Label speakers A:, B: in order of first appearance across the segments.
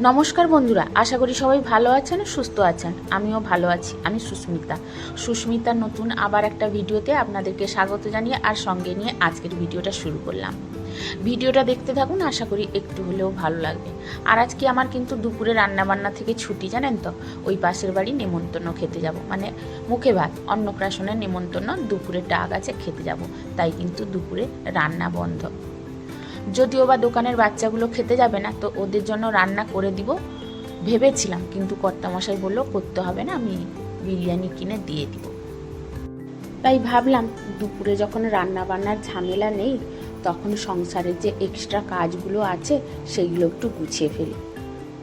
A: নমস্কার বন্ধুরা, আশা করি সবাই ভালো আছেন, সুস্থ আছেন। আমিও ভালো আছি, আমি সুস্মিতা। সুস্মিতার নতুন আবার একটা ভিডিওতে আপনাদেরকে স্বাগত জানিয়ে আর সঙ্গে নিয়ে আজকের ভিডিওটা শুরু করলাম। ভিডিওটা দেখতে থাকুন, আশা করি একটু হলেও ভালো লাগবে। আর আজকে আমার কিন্তু দুপুরে রান্নাবান্না থেকে ছুটি, জানেন তো? ওই পাশের বাড়ি নেমন্তন্ন খেতে যাব। মানে মুখে ভাত অন্নপ্রাশনের নেমন্তন্ন দুপুরে ডাক আছে, খেতে যাব। তাই কিন্তু দুপুরে রান্না বন্ধ। যদিও বা দোকানের বাচ্চাগুলো খেতে যাবে না, তো ওদের জন্য রান্না করে দিব। ভেবেছিলাম, কিন্তু কর্তামশাই বলল, করতে হবে না, আমি বিরিয়ানি কিনে দিয়ে দিব। তাই ভাবলাম, দুপুরে যখন রান্না বান্নার ঝামেলা নেই, তখন সংসারের যে এক্সট্রা কাজগুলো আছে সেইগুলো একটু গুছিয়ে ফেলি।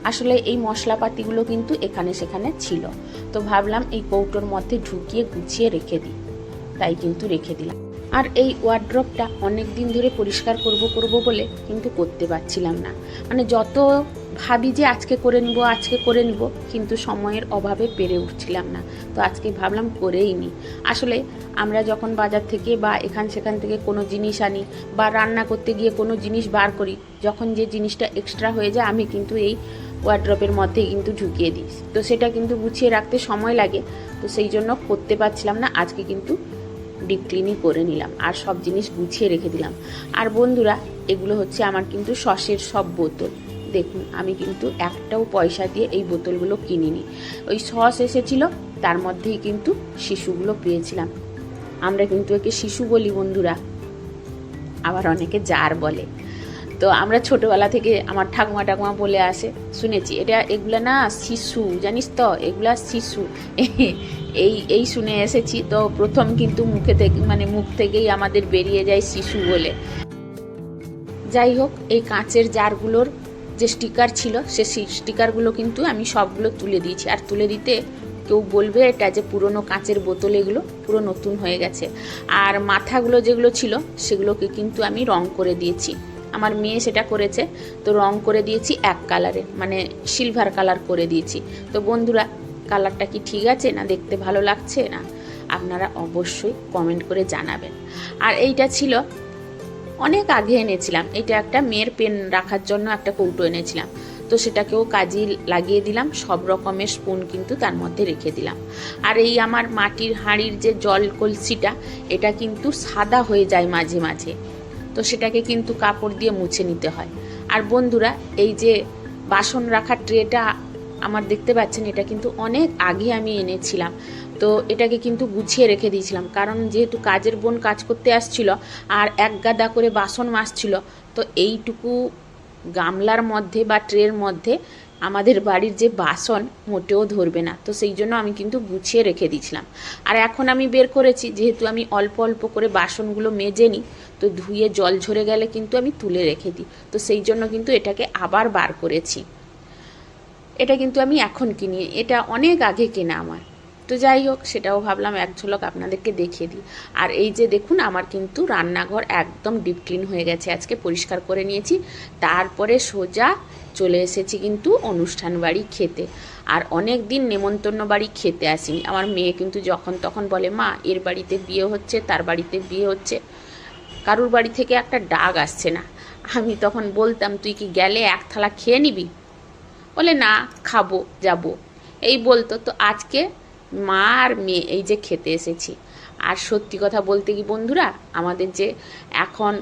A: আসলে এই মশলাপাতিগুলো কিন্তু এখানে সেখানে ছিল। তো ভাবলাম, এই কৌটোর মধ্যে ঢুকিয়ে গুছিয়ে রেখে দিই। তাই কিন্তু রেখে দিলাম। আর এই ওয়ার্ড্রপটা অনেক দিন ধরে পরিষ্কার করব করব বলে কিন্তু করতে পারছিলাম না। মানে যত ভাবি যে আজকে করে নিব, আজকে করে নিব, কিন্তু সময়ের অভাবে পেরে উঠছিলাম না। তো আজকে ভাবলাম করেই নি। আসলে আমরা যখন বাজার থেকে বা এখান সেখান থেকে কোনো জিনিস আনি বা রান্না করতে গিয়ে কোনো জিনিস বার করি, যখন যে জিনিসটা এক্সট্রা হয়ে যায়, আমি কিন্তু এই ওয়ার্ড্রপের মধ্যে কিন্তু ঢুকিয়ে দিই। তো সেটা কিন্তু গুছিয়ে রাখতে সময় লাগে। তো সেই জন্য করতে পারছিলাম না, আজকে কিন্তু ডিপ ক্লিনই করে নিলাম, আর সব জিনিস গুছিয়ে রেখে দিলাম। আর বন্ধুরা, এগুলো হচ্ছে আমার কিন্তু সসের সব বোতল। দেখুন, আমি কিন্তু একটাও পয়সা দিয়ে এই বোতলগুলো কিনিনি। ওই সস এসেছিল, তার মধ্যেই কিন্তু শিশুগুলো পেয়েছিলাম। আমরা কিন্তু একে শিশু বলি বন্ধুরা। আবার অনেকে জার বলে। তো আমরা ছোটবেলা থেকে আমার ঠাকুমা ঠাকুমা বলে আসে, শুনেছি, এটা এগুলা না শিশু, জানিস তো? এগুলা শিশু। এই এই শুনে এসেছি। তো প্রথম কিন্তু মুখে থেকে মানে মুখ থেকেই আমাদের বেরিয়ে যায় শিশু বলে। যাই হোক, এই কাঁচের জারগুলোর যে স্টিকার ছিল, সে স্টিকারগুলো কিন্তু আমি সবগুলো তুলে দিয়েছি। আর তুলে দিতে কেউ বলবে এটা যে পুরনো কাঁচের বোতল এগুলো, পুরো নতুন হয়ে গেছে। আর মাথাগুলো যেগুলো ছিল, সেগুলোকে কিন্তু আমি রং করে দিয়েছি। আমার মেয়ে সেটা করেছে, তো রং করে দিয়েছি এক কালারে মানে সিলভার কালার করে দিয়েছি। তো বন্ধুরা, কালারটা কি ঠিক আছে না দেখতে ভালো লাগছে না? আপনারা অবশ্যই কমেন্ট করে জানাবেন। আর এইটা ছিল, অনেক আগে এনেছিলাম। এটা একটা মেয়ের পেন রাখার জন্য একটা কৌটো এনেছিলাম। তো সেটাকেও কাজে লাগিয়ে দিলাম, সব রকমের স্পুন কিন্তু তার মধ্যে রেখে দিলাম। আর এই আমার মাটির হাঁড়ির যে জল কলসিটা, এটা কিন্তু সাদা হয়ে যায় মাঝে মাঝে। তো সেটাকে কিন্তু কাপড় দিয়ে মুছে নিতে হয়। আর বন্ধুরা, এই যে বাসন রাখার ট্রেটা আমার দেখতে পাচ্ছেন, এটা কিন্তু অনেক আগে আমি এনেছিলাম। তো এটাকে কিন্তু গুছিয়ে রেখে দিয়েছিলাম, কারণ যেহেতু কাজের বোন কাজ করতে আসছিল আর এক গাদা করে বাসন মাজছিল, তো এইটুকু গামলার মধ্যে বা ট্রের মধ্যে আমাদের বাড়ির যে বাসন মোটেও ধরবে না। তো সেই জন্য আমি কিন্তু গুছিয়ে রেখে দিয়েছিলাম। আর এখন আমি বের করেছি, যেহেতু আমি অল্প অল্প করে বাসনগুলো মেজে নিই, তো ধুয়ে জল ঝরে গেলে কিন্তু আমি তুলে রেখে দিই। তো সেই জন্য কিন্তু এটাকে আবার বার করেছি। এটা কিন্তু আমি এখন কিনি। এটা অনেক আগে কেনা আমার। তো যাই হোক, সেটাও ভাবলাম এক ঝলক আপনাদেরকে দেখিয়ে দিই। আর এই যে দেখুন, আমার কিন্তু রান্নাঘর একদম ডিপ ক্লিন হয়ে গেছে। আজকে পরিষ্কার করে নিয়েছি, তারপরে সোজা চলে এসেছি কিন্তু অনুষ্ঠান বাড়ি খেতে। আর অনেক দিন নেমন্তন্ন বাড়ি খেতে আসিনি। আমার মেয়ে কিন্তু যখন তখন বলে, মা, এর বাড়িতে বিয়ে হচ্ছে, তার বাড়িতে বিয়ে হচ্ছে। কারুর বাড়ি থেকে একটা ডাক আসছে না। আমি তখন বলতাম, তুই কি গেলে এক থালা খেয়ে নিবি? বলে, না, খাব, যাব। এই বলতো। তো আজকে মা আর মেয়ে, এই যে খেতে এসেছি। আর সত্যি কথা বলতে কি বন্ধুরা, আমাদের যে এখন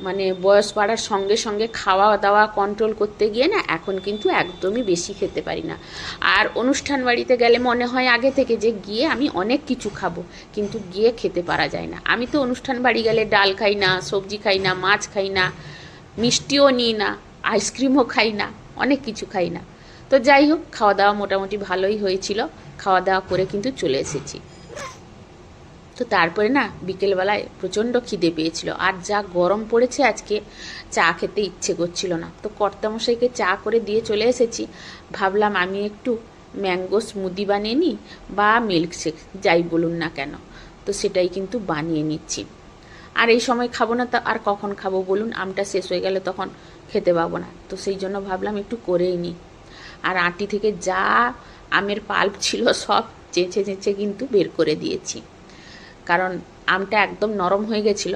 A: মানে বয়স বাড়ার সঙ্গে সঙ্গে খাওয়া দাওয়া কন্ট্রোল করতে গিয়ে না এখন কিন্তু একদমই বেশি খেতে পারি না। আর অনুষ্ঠান বাড়িতে গেলে মনে হয় আগে থেকে যে গিয়ে আমি অনেক কিছু খাব, কিন্তু গিয়ে খেতে পারা যায় না। আমি তো অনুষ্ঠান বাড়ি গেলে ডাল খাই না, সবজি খাই না, মাছ খাই না, মিষ্টিও নিই না আইসক্রিমও খাই না, অনেক কিছু খাই না। তো যাই হোক খাওয়া দাওয়া মোটামুটি ভালোই হয়েছিল। খাওয়া দাওয়া করে কিন্তু চলে এসেছি। তো তারপরে না, বিকেলবেলায় প্রচণ্ড খিদে পেয়েছিল। আর যা গরম পড়েছে আজকে, চা খেতে ইচ্ছে করছিল না। তো কর্তামশাইকে চা করে দিয়ে চলে এসেছি। ভাবলাম আমি একটু ম্যাঙ্গো স্মুদি বানিয়ে নিই বা মিল্কশেক, যাই বলুন না কেন। তো সেটাই কিন্তু বানিয়ে নিচ্ছি। আর এই সময় খাব না তা আর কখন খাব বলুন, আমটা শেষ হয়ে গেলে তখন খেতে পাবো না। তো সেই জন্য ভাবলাম একটু করেই নিই। আর আটি থেকে যা আমের পাল্প ছিল সব চেঁচে চেঁচে কিন্তু বের করে দিয়েছি। কারণ আমটা একদম নরম হয়ে গেছিল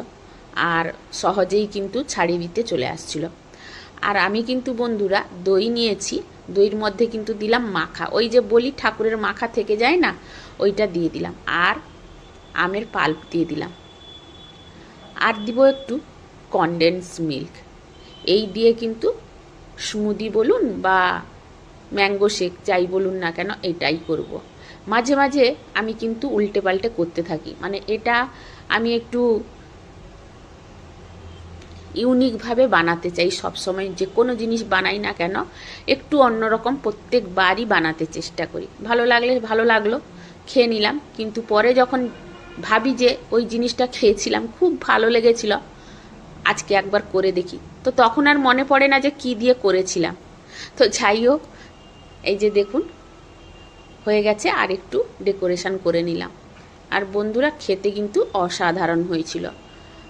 A: আর সহজেই কিন্তু ছাড়িয়ে দিতে চলে আসছিল। আর আমি কিন্তু বন্ধুরা দই নিয়েছি, দইয়ের মধ্যে কিন্তু দিলাম মাখা। ওই যে বলি ঠাকুরের মাখা থেকে যায় না, ওইটা দিয়ে দিলাম আর আমের পাল্প দিয়ে দিলাম। আর দিব একটু কনডেন্স মিল্ক এই দিয়ে কিন্তু স্মুদি বলুন বা ম্যাঙ্গো শেক, যাই বলুন না কেন, এটাই করব। মাঝে মাঝে আমি কিন্তু উল্টে পাল্টে করতে থাকি। মানে এটা আমি একটু ইউনিকভাবে বানাতে চাই সবসময়। যে কোনো জিনিস বানাই না কেন, একটু অন্যরকম প্রত্যেকবারই বানাতে চেষ্টা করি। ভালো লাগলে ভালো লাগল, খেয়ে নিলাম। কিন্তু পরে যখন ভাবি যে ওই জিনিসটা খেয়েছিলাম, খুব ভালো লেগেছিল, আজকে একবার করে দেখি। তো তখন আর মনে পড়ে না যে কি দিয়ে করেছিলাম। তো যাই হোক এই যে দেখুন, হয়ে গেছে আর একটু ডেকোরেশন করে নিলাম। আর বন্ধুরা, খেতে কিন্তু অসাধারণ হয়েছিল।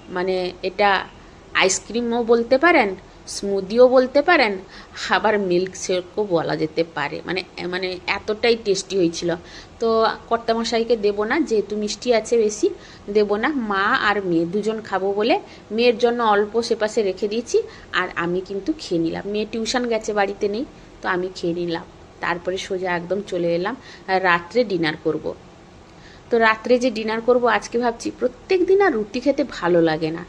A: মানে এটা আইসক্রিমও বলতে পারেন স্মুদিও বলতে পারেন, আবার মিল্ক শেকও বলা যেতে পারে। মানে মানে এতটাই টেস্টি হয়েছিল। তো কর্তামশাইকে দেবো না, যেহেতু মিষ্টি আছে বেশি, দেবো না। মা আর মেয়ে দুজন খাব বলে মেয়ের জন্য অল্প সেপাশে রেখে দিয়েছি, আর আমি কিন্তু খেয়ে নিলাম। মেয়ে টিউশন গেছে বাড়িতে নেই, তো আমি খেয়ে নিলাম। তারপরে সোজা একদম চলে এলাম রাত্রে ডিনার করব। তো রাত্রে যে ডিনার করব আজকে ভাবছি প্রত্যেক দিন আর রুটি খেতে ভালো লাগে না।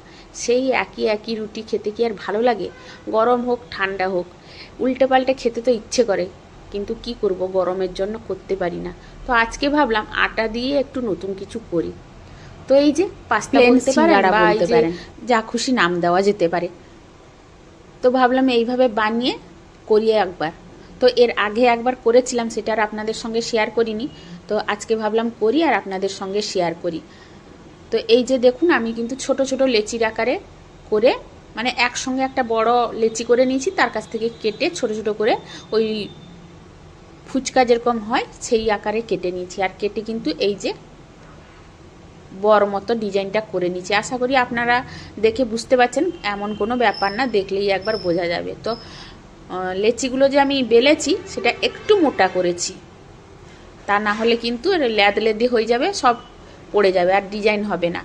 A: সেই একই একই রুটি খেতে কি আর ভালো লাগে? গরম হোক ঠান্ডা হোক উল্টে পাল্টে খেতে তো ইচ্ছে করে কিন্তু কি করব? গরমের জন্য করতে পারি না। তো আজকে ভাবলাম আটা দিয়ে একটু নতুন কিছু করি। তো এই যে পাস্তা বলতে পারেন এই যে যা খুশি নাম দেওয়া যেতে পারে। তো ভাবলাম এইভাবে বানিয়ে করিয়ে একবার। তো এর আগে একবার করেছিলাম, সেটা আর আপনাদের সঙ্গে শেয়ার করিনি। তো আজকে ভাবলাম করি আর আপনাদের সঙ্গে শেয়ার করি। তো এই যে দেখুন, আমি কিন্তু ছোট ছোট লেচির আকারে করে মানে একসঙ্গে একটা বড় লেচি করে নিয়েছি, তার কাছ থেকে কেটে ছোট ছোট করে ওই ফুচকা যেরকম হয়, সেই আকারে কেটে নিয়েছি। আর কেটে কিন্তু এই যে বড় মতো ডিজাইনটা করে নিয়েছি। আশা করি আপনারা দেখে বুঝতে পারছেন, এমন কোনো ব্যাপার না, দেখলেই একবার বোঝা যাবে। তো লেচিগুলো যে আমি বেলেছি, সেটা একটু মোটা করেছি। তা না হলে কিন্তু ল্যাদ লেদি হয়ে যাবে, সব পড়ে যাবে, আর ডিজাইন হবে না।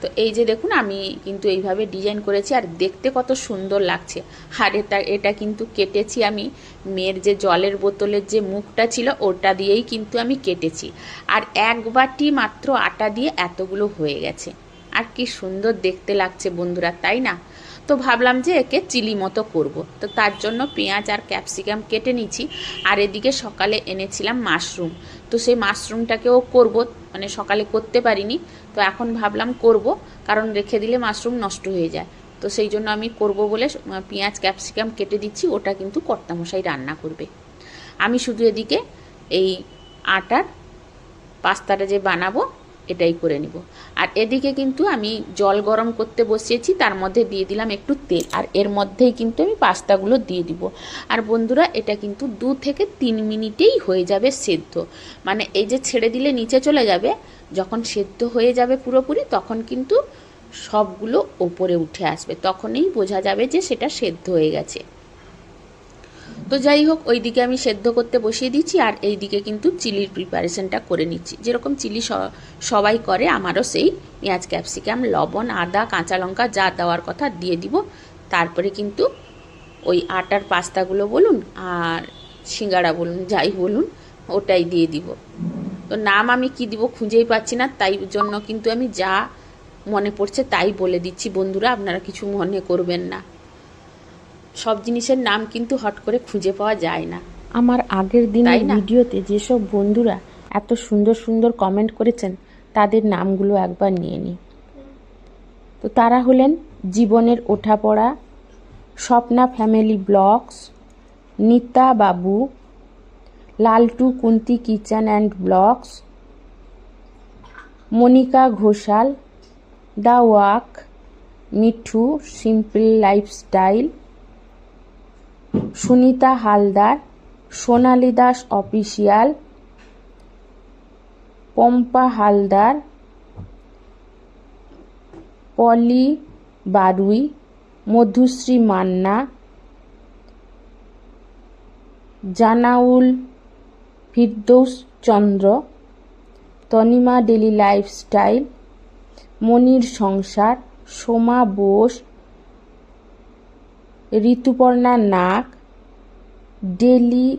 A: তো এই যে দেখুন, আমি কিন্তু এইভাবে ডিজাইন করেছি, আর দেখতে কত সুন্দর লাগছে। আর এটা এটা কিন্তু কেটেছি আমি, মেয়ের যে জলের বোতলের যে মুখটা ছিল, ওটা দিয়েই কিন্তু আমি কেটেছি। আর এক বাটি মাত্র আটা দিয়ে এতগুলো হয়ে গেছে। আর কি সুন্দর দেখতে লাগছে বন্ধুরা, তাই না? তো ভাবলাম যে একে চিলি মতো করব। তো তার জন্য পেঁয়াজ আর ক্যাপসিকাম কেটে নিচ্ছি আর এদিকে সকালে এনেছিলাম মাশরুম। তো সেই মাশরুমটাকেও করব। মানে সকালে করতে পারিনি। তো এখন ভাবলাম করব। কারণ রেখে দিলে মাশরুম নষ্ট হয়ে যায়। তো সেই জন্য আমি করব বলে পেঁয়াজ, ক্যাপসিকাম কেটে দিচ্ছি। ওটা কিন্তু কর্তামশাই রান্না করবে। আমি শুধু এদিকে এই আটার পাস্তাটা যে বানাবো এটাই করে নিব। আর এদিকে কিন্তু আমি জল গরম করতে বসিয়েছি, তার মধ্যে দিয়ে দিলাম একটু তেল। আর এর মধ্যেই কিন্তু আমি পাস্তাগুলো দিয়ে দিব। আর বন্ধুরা, এটা কিন্তু দু থেকে তিন মিনিটেই হয়ে যাবে সেদ্ধ। মানে এই যে ছেড়ে দিলে নিচে চলে যাবে, যখন সেদ্ধ হয়ে যাবে পুরোপুরি, তখন কিন্তু সবগুলো ওপরে উঠে আসবে। তখনই বোঝা যাবে যে সেটা সেদ্ধ হয়ে গেছে। তো যাই হোক ওই দিকে আমি সেদ্ধ করতে বসিয়ে দিচ্ছি আর এই দিকে কিন্তু চিলির প্রিপারেশনটা করে নিচ্ছি। যেরকম চিলি সবাই করে, আমারও সেই। পেঁয়াজ, ক্যাপসিকাম, লবণ, আদা, কাঁচা লঙ্কা যা দেওয়ার কথা দিয়ে দিব। তারপরে কিন্তু ওই আটার পাস্তাগুলো বলুন আর সিঙ্গাড়া বলুন, যাই বলুন, ওটাই দিয়ে দিব। তো নাম আমি কি দিব খুঁজেই পাচ্ছি না, তাই জন্য কিন্তু আমি যা মনে পড়ছে তাই বলে দিচ্ছি বন্ধুরা, আপনারা কিছু মনে করবেন না। সব জিনিসের নাম কিন্তু হট করে খুঁজে পাওয়া যায় না।
B: আমার আগের দিনের ভিডিওতে যেসব বন্ধুরা এত সুন্দর সুন্দর কমেন্ট করেছেন তাদের নামগুলো একবার নিয়ে নিই। তো তারা হলেন জীবনের ওঠাপড়া Swapna family blogs Nita Babu Laltu Kunti kitchen and blogs Monika Ghoshal the walk Mithu simple lifestyle Sunita Haldar, Sonali Das official, Pampa Haldar, Poli Barui, Madhushree Manna, Janaul Firdous Chandra, Tanima daily lifestyle, Monir Sansar, Soma Bose
A: Rituparna Nag, daily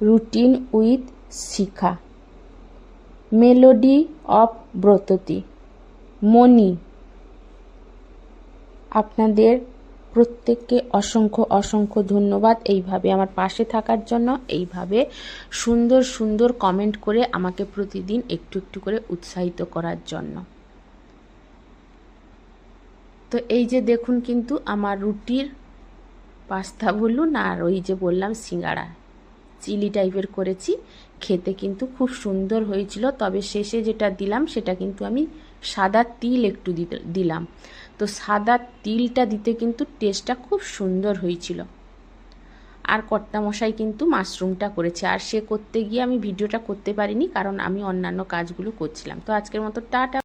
A: routine with Shikha. Melody of Bratati. Moni, আপনাদের প্রত্যেককে অসংখ্য অসংখ্য ধন্যবাদ এইভাবে আমার পাশে থাকার জন্য। এইভাবে সুন্দর সুন্দর কমেন্ট করে আমাকে প্রতিদিন একটু একটু করে উৎসাহিত করার জন্য। তো এই যে দেখুন কিন্তু আমার রুটির পাস্তা বলুন আর ওই যে বললাম সিঙ্গাড়া। চিলি টাইপের করেছি, খেতে কিন্তু খুব সুন্দর হয়েছিল, তবে শেষে যেটা দিলাম সেটা কিন্তু আমি সাদা তিল একটু দিলাম। তো সাদা তিলটা দিতে কিন্তু টেস্টটা খুব সুন্দর হয়েছিল। আর কর্তামশাই কিন্তু মাশরুমটা করেছে, আর সে করতে গিয়ে আমি ভিডিওটা করতে পারিনি, কারণ আমি অন্যান্য কাজগুলো করছিলাম। তো আজকের মতো টাটা।